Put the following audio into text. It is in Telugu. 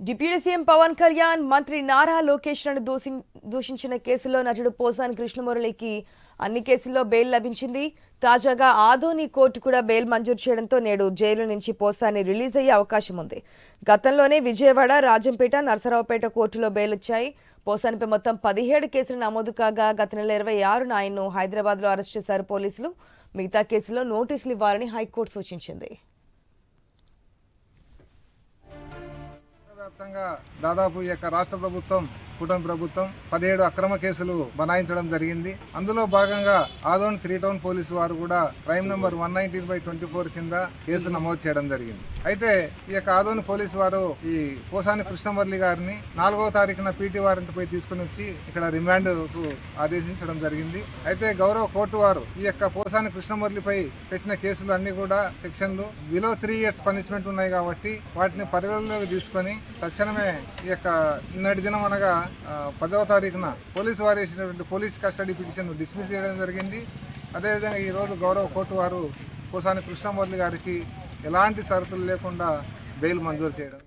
డిప్యూటీ సీఎం పవన్ కళ్యాణ్ మంత్రి నారా లోకేష్ దూషి దూషించిన కేసులో నటుడు పోసాన్ కృష్ణమురళికి అన్ని కేసుల్లో బెయిల్ లభించింది. తాజాగా ఆదోని కోర్టు కూడా బెయిల్ మంజూరు చేయడంతో నేడు జైలు నుంచి పోసాని రిలీజ్ అయ్యే అవకాశం ఉంది. గతంలోనే విజయవాడ రాజంపేట నరసరావుపేట కోర్టులో బెయిల్ వచ్చాయి. పోసానిపై మొత్తం పదిహేడు కేసులు నమోదు కాగా గత నెల ఇరవై ఆరున ఆయన్ను హైదరాబాద్లో అరెస్ట్ చేశారు పోలీసులు. మిగతా కేసులో నోటీసులు ఇవ్వాలని హైకోర్టు సూచించింది. వ్యాప్తంగా దాదాపు ఈ యొక్క రాష్ట్ర ప్రభుత్వం కూటమి ప్రభుత్వం పదిహేడు అక్రమ కేసులు బనాయించడం జరిగింది. అందులో భాగంగా ఆదోన్ త్రీ టౌన్ పోలీసు వారు కూడా crime number one nineteen by twenty four కింద కేసు నమోదు చేయడం జరిగింది. అయితే ఈ యొక్క ఆదోని పోలీసు వారు ఈ పోసాని కృష్ణమురళి గారిని నాలుగో తారీఖున పీటీ వారెంట్ పై తీసుకుని వచ్చి ఇక్కడ రిమాండ్కు ఆదేశించడం జరిగింది. అయితే గౌరవ కోర్టు వారు ఈ యొక్క పోసాని కృష్ణమురళిపై పెట్టిన కేసులు అన్ని కూడా సెక్షన్లు బిలో త్రీ ఇయర్స్ పనిష్మెంట్ ఉన్నాయి కాబట్టి వాటిని పరిగణలోకి తీసుకొని తక్షణమే ఈ యొక్క నిన్నటి దినం అనగా పదవ తారీఖున పోలీసు వారు వేసినటువంటి పోలీస్ కస్టడీ పిటిషన్ డిస్మిస్ చేయడం జరిగింది. అదేవిధంగా ఈరోజు గౌరవ కోర్టు వారు పోసాని కృష్ణమూర్తి గారికి ఎలాంటి షరతులు లేకుండా బెయిల్ మంజూరు చేయడం